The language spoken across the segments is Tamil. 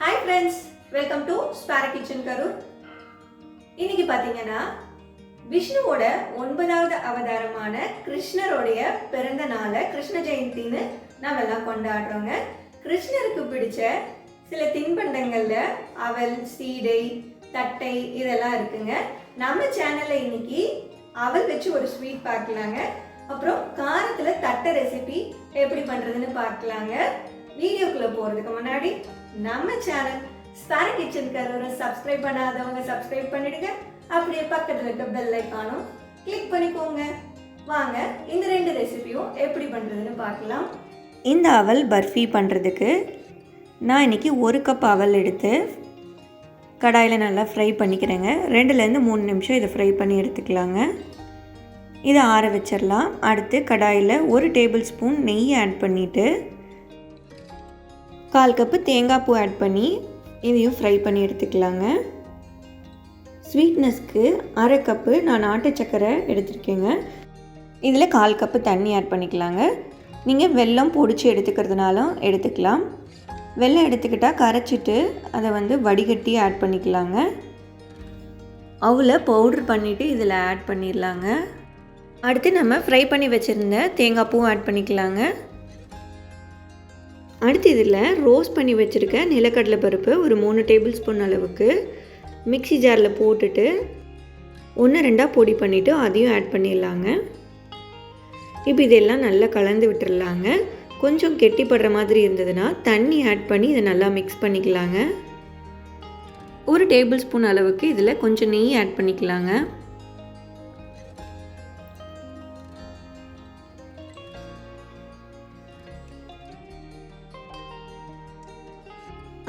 Hi friends welcome to star kitchen Karur இன்னைக்கு பார்த்தீங்கன்னா விஷ்ணுவோட ஒன்பதாவது அவதாரமான கிருஷ்ணருடைய பிறந்த நாளை கிருஷ்ண ஜெயந்தின்னு நம்ம எல்லாம் கொண்டாடுறோங்க. கிருஷ்ணருக்கு பிடிச்ச சில தின்பண்டங்களில் அவல் சீடை தட்டை இதெல்லாம் இருக்குங்க. நம்ம சேனல்ல இன்னைக்கு அவல் வச்சு ஒரு ஸ்வீட் பார்க்கலாங்க. அப்புறம் காரத்தில் தட்டை ரெசிபி எப்படி பண்ணுறதுன்னு பார்க்கலாங்க. வீடியோக்குள்ளே போகிறதுக்கு முன்னாடி நம்ம சேனல் ஸ்டார் கிச்சன் கரூரை சப்ஸ்கிரைப் பண்ணாதவங்க சப்ஸ்கிரைப் பண்ணிடுங்க. அப்படியே பக்கத்தில் இருக்க பெல் ஐக்கானும் கிளிக் பண்ணிக்கோங்க. வாங்க இந்த ரெண்டு ரெசிபியும் எப்படி பண்ணுறதுன்னு பார்க்கலாம். இந்த அவல் பர்ஃபி பண்ணுறதுக்கு நான் இன்றைக்கி ஒரு கப் அவல் எடுத்து கடாயில் நல்லா ஃப்ரை பண்ணிக்கிறேங்க. ரெண்டுலேருந்து மூணு நிமிஷம் இதை ஃப்ரை பண்ணி எடுத்துக்கலாங்க. இதை ஆற வச்சிடலாம். அடுத்து கடாயில் ஒரு டேபிள் ஸ்பூன் நெய் ஆட் பண்ணிவிட்டு கால் கப்பு தேங்காய் பூ ஆட் பண்ணி இதையும் ஃப்ரை பண்ணி எடுத்துக்கலாங்க. ஸ்வீட்னஸ்க்கு அரை கப்பு நான் நாட்டு சக்கரை எடுத்திருக்கேங்க. இதில் கால் கப்பு தண்ணி ஆட் பண்ணிக்கலாங்க. நீங்கள் வெல்லம் பொடிச்சு எடுத்துக்கிறதுனாலும் எடுத்துக்கலாம். வெள்ளம் எடுத்துக்கிட்டால் கரைச்சிட்டு அதை வந்து வடிகட்டி ஆட் பண்ணிக்கலாங்க. அவளை பவுட்ரு பண்ணிவிட்டு இதில் ஆட் பண்ணிடலாங்க. அடுத்து நம்ம ஃப்ரை பண்ணி வச்சுருந்த தேங்காய் பூ ஆட் பண்ணிக்கலாங்க. அடுத்து இதில் ரோஸ்ட் பண்ணி வச்சுருக்க நிலக்கடலை பருப்பு ஒரு மூணு டேபிள் ஸ்பூன் அளவுக்கு மிக்ஸி ஜாரில் போட்டுட்டு ஒன்று ரெண்டாக பொடி பண்ணிவிட்டு அதையும் ஆட் பண்ணிடலாங்க. இப்போ இதெல்லாம் நல்லா கலந்து விட்டுடலாங்க. கொஞ்சம் கெட்டிப்படுற மாதிரி இருந்ததுன்னா தண்ணி ஆட் பண்ணி இதை நல்லா மிக்ஸ் பண்ணிக்கலாங்க. ஒரு டேபிள் ஸ்பூன் அளவுக்கு இதில் கொஞ்சம் நெய் ஆட் பண்ணிக்கலாங்க.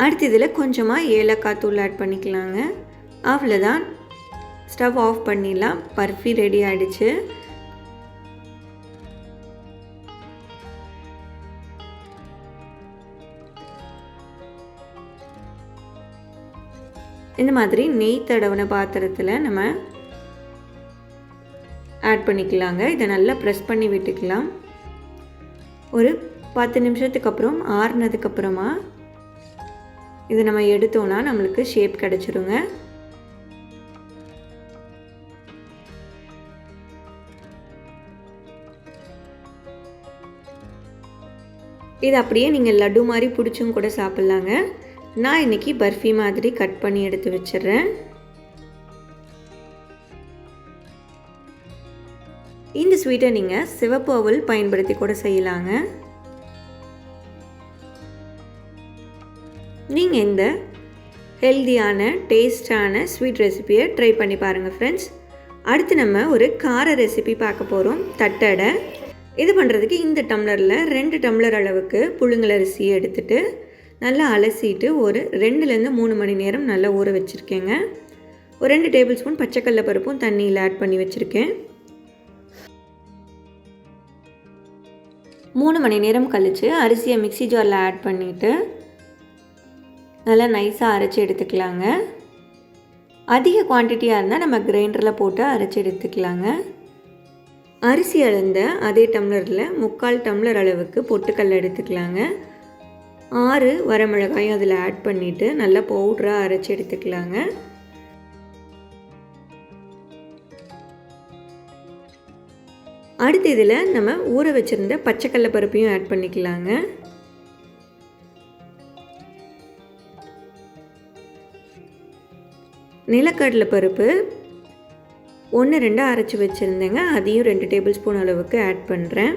அடுத்து இதில் கொஞ்சமாக ஏலக்காய் தூள் ஆட் பண்ணிக்கலாங்க. அவ்வளோதான் ஸ்டவ் ஆஃப் பண்ணிடலாம். பர்ஃபி ரெடி ஆகிடுச்சு இந்த மாதிரி நெய் தடவின பாத்திரத்தில் நம்ம ஆட் பண்ணிக்கலாங்க. இதை நல்லா ப்ரெஸ் பண்ணி விட்டுக்கலாம். ஒரு பத்து நிமிஷத்துக்கு அப்புறம் ஆறுனதுக்கப்புறமா இதை நம்ம எடுத்தோன்னா நம்மளுக்கு ஷேப் கிடச்சிருங்க. இது அப்படியே நீங்கள் லட்டு மாதிரி பிடிச்சும் கூட சாப்பிட்லாங்க. நான் இன்றைக்கி பர்ஃபி மாதிரி கட் பண்ணி எடுத்து வச்சிடுறேன். இந்த ஸ்வீட்டை நீங்கள் சிவப்பு அவல் பயன்படுத்தி கூட செய்யலாங்க. நீங்கள் இந்த ஹெல்தியான டேஸ்டான ஸ்வீட் ரெசிபியை ட்ரை பண்ணி பாருங்கள் ஃப்ரெண்ட்ஸ் அடுத்து நம்ம ஒரு கார ரெசிபி பார்க்க போகிறோம் தட்டடை. இது பண்ணுறதுக்கு இந்த டம்ளரில் ரெண்டு டம்ளர் அளவுக்கு புழுங்கலரிசியை எடுத்துகிட்டு நல்லா அலசிட்டு ஒரு ரெண்டுலேருந்து மூணு மணி நேரம் நல்லா ஊற வச்சுருக்கேங்க. ஒரு ரெண்டு டேபிள் ஸ்பூன் பச்சைக்கடல பருப்பும் தண்ணியில் ஆட் பண்ணி வச்சுருக்கேன். மூணு மணி நேரம் கழித்து அரிசியை மிக்சி ஜாரில் ஆட் பண்ணிவிட்டு நல்லா நைஸாக அரைச்சி எடுத்துக்கலாங்க. அதிக குவான்டிட்டியாக இருந்தால் நம்ம கிரைண்டரில் போட்டு அரைச்சி எடுத்துக்கலாங்க. அரிசி அளந்த அதே டம்ளரில் முக்கால் டம்ளர் அளவுக்கு பொட்டுக்கல் எடுத்துக்கலாங்க. ஆறு வரமிளகாயும் அதில் ஆட் பண்ணிவிட்டு நல்லா பவுட்ராக அரைச்சி எடுத்துக்கலாங்க. அடுத்து இதில் நம்ம ஊற வச்சுருந்த பச்சைக்கடலை பருப்பையும் ஆட் பண்ணிக்கலாங்க. நிலக்கடலை பருப்பு ஒன்று ரெண்டாக அரைச்சி வச்சுருந்தேங்க. அதையும் ரெண்டு டேபிள் ஸ்பூன் அளவுக்கு ஆட் பண்ணுறேன்.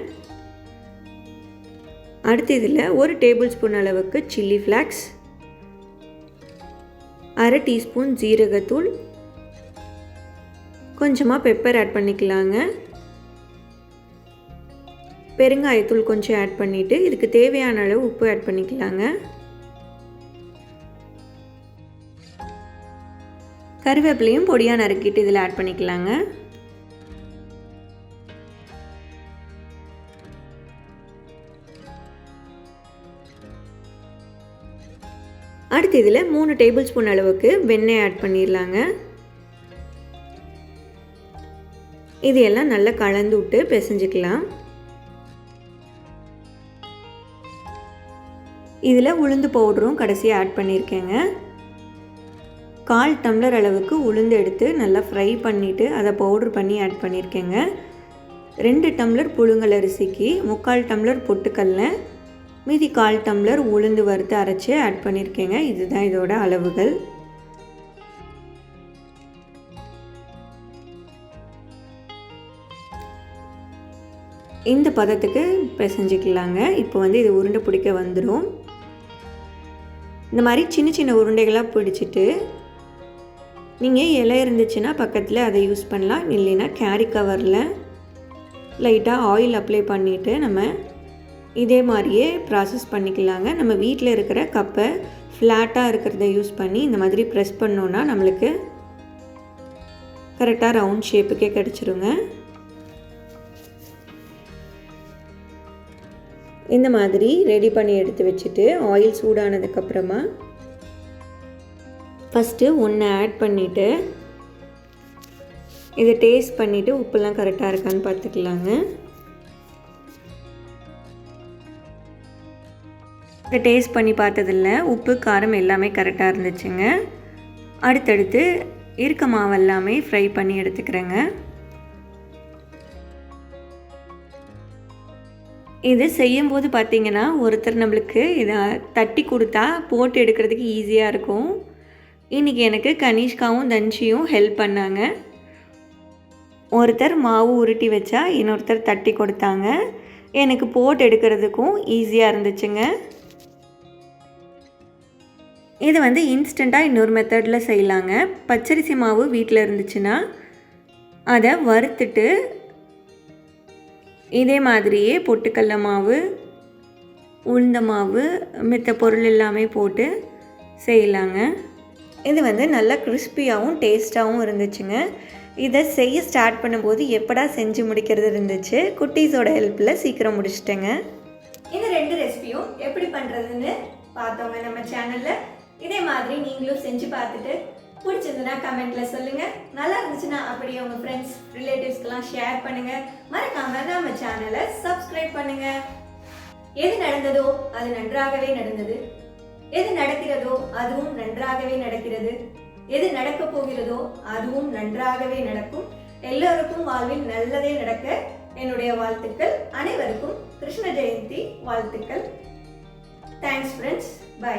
அடுத்து இதில் ஒரு டேபிள் ஸ்பூன் அளவுக்கு சில்லி ஃப்ளாக்ஸ் அரை டீஸ்பூன் ஜீரகத்தூள் கொஞ்சமாக பெப்பர் ஆட் பண்ணிக்கலாங்க. பெருங்காயத்தூள் கொஞ்சம் ஆட் பண்ணிவிட்டு இதுக்கு தேவையான அளவு உப்பு ஆட் பண்ணிக்கலாங்க. கருவேப்பிலையும் பொடியாக நறுக்கிட்டு இதில் ஆட் பண்ணிக்கலாங்க. அடுத்து இதில் மூணு டேபிள் ஸ்பூன் அளவுக்கு வெண்ணெய் ஆட் பண்ணிடலாங்க. இது எல்லாம் நல்லா கலந்து விட்டு பிசைஞ்சிக்கலாம். இதில் உளுந்து பவுடரும் கடைசியாக ஆட் பண்ணியிருக்கேங்க. கால் டம்ளர் அளவுக்கு உளுந்து எடுத்து நல்லா ஃப்ரை பண்ணிவிட்டு அதை பவுடர் பண்ணி ஆட் பண்ணியிருக்கேங்க ரெண்டு டம்ளர் புழுங்கல் அரிசிக்கு முக்கால் டம்ளர் பொட்டுக்கல்ல மீதி கால் டம்ளர் உளுந்து வறுத்து அரைச்சி ஆட் பண்ணியிருக்கேங்க இதுதான் இதோட அளவுகள். இந்த பதத்துக்கு பிசைஞ்சிக்கலாங்க. இப்போ வந்து இது உருண்டை பிடிக்க வந்துடும் இந்த மாதிரி சின்ன சின்ன உருண்டைகளாக பிடிச்சிட்டு நீங்கள் இலை இருந்துச்சுன்னா பக்கத்தில் அதை யூஸ் பண்ணலாம். இல்லைன்னா கேரி கவரில் லைட்டாக ஆயில் அப்ளை பண்ணிவிட்டு நம்ம இதே மாதிரியே ப்ராசஸ் பண்ணிக்கலாங்க. நம்ம வீட்டில் இருக்கிற கப்பை ஃப்ளாட்டாக இருக்கிறத யூஸ் பண்ணி இந்த மாதிரி ப்ரெஸ் பண்ணோன்னா நம்மளுக்கு கரெக்டாக ரவுண்ட் ஷேப்புக்கே கிடச்சிருங்க. இந்த மாதிரி ரெடி பண்ணி எடுத்து வச்சுட்டு ஆயில் சூடானதுக்கப்புறமா ஃபஸ்ட்டு ஒன்று ஆட் பண்ணிவிட்டு இதை டேஸ்ட் பண்ணிவிட்டு உப்புலாம் கரெக்டாக இருக்கான்னு பார்த்துக்கலாங்க. இதை டேஸ்ட் பண்ணி பார்த்ததில்ல உப்பு காரம் எல்லாமே கரெக்டாக இருந்துச்சுங்க. அடுத்தடுத்து இருக்க மாவு எல்லாமே ஃப்ரை பண்ணி எடுத்துக்கிறேங்க. இது செய்யும்போது பார்த்தீங்கன்னா ஒருத்தர் நம்மளுக்கு இதை தட்டி கொடுத்தா போட்டு எடுக்கிறதுக்கு ஈஸியாக இருக்கும். இன்றைக்கி எனக்கு கனிஷ்காவும் தன்ஷியும் ஹெல்ப் பண்ணாங்க. ஒருத்தர் மாவு உருட்டி வச்சா இன்னொருத்தர் தட்டி கொடுத்தாங்க. எனக்கு போட் எடுக்கிறதுக்கும் ஈஸியாக இருந்துச்சுங்க. இது வந்து இன்ஸ்டண்ட்டாக இன்னொரு மெத்தடில் செய்யலாங்க. பச்சரிசி மாவு வீட்டில் இருந்துச்சுன்னா அதை வறுத்துட்டு இதே மாதிரியே பொட்டுக்கடல மாவு உளுந்த மாவு மித்த பொருள் எல்லாமே போட்டு செய்யலாங்க. இது வந்து நல்லா கிறிஸ்பியாகவும் டேஸ்ட்டாகவும் இருந்துச்சுங்க. இதை செய்ய ஸ்டார்ட் பண்ணும்போது எப்படா செஞ்சு முடிக்கிறது இருந்துச்சு குட்டீஸோட ஹெல்ப்பில் சீக்கிரம் முடிச்சிட்டேங்க. இந்த ரெண்டு ரெசிபியும் எப்படி பண்ணுறதுன்னு பார்த்தோங்க நம்ம சேனலில் இதே மாதிரி நீங்களும் செஞ்சு பார்த்துட்டு பிடிச்சிருந்துன்னா கமெண்ட்ல சொல்லுங்க. நல்லா இருந்துச்சுன்னா அப்படியே உங்க ஃப்ரெண்ட்ஸ் ரிலேட்டிவ்ஸ்க்கெல்லாம் ஷேர் பண்ணுங்க. மறக்காம நம்ம சேனலை சப்ஸ்கிரைப் பண்ணுங்க. எது நடந்ததோ அது நன்றாகவே நடந்தது. எது நடக்கிறதோ அதுவும் நன்றாகவே நடக்கிறது. எது நடக்கப் போகிறதோ அதுவும் நன்றாகவே நடக்கும். எல்லோருக்கும் வாழ்வில் நல்லதே நடக்க என்னுடைய வாழ்த்துக்கள். அனைவருக்கும் கிருஷ்ண ஜெயந்தி வாழ்த்துக்கள். Thanks friends by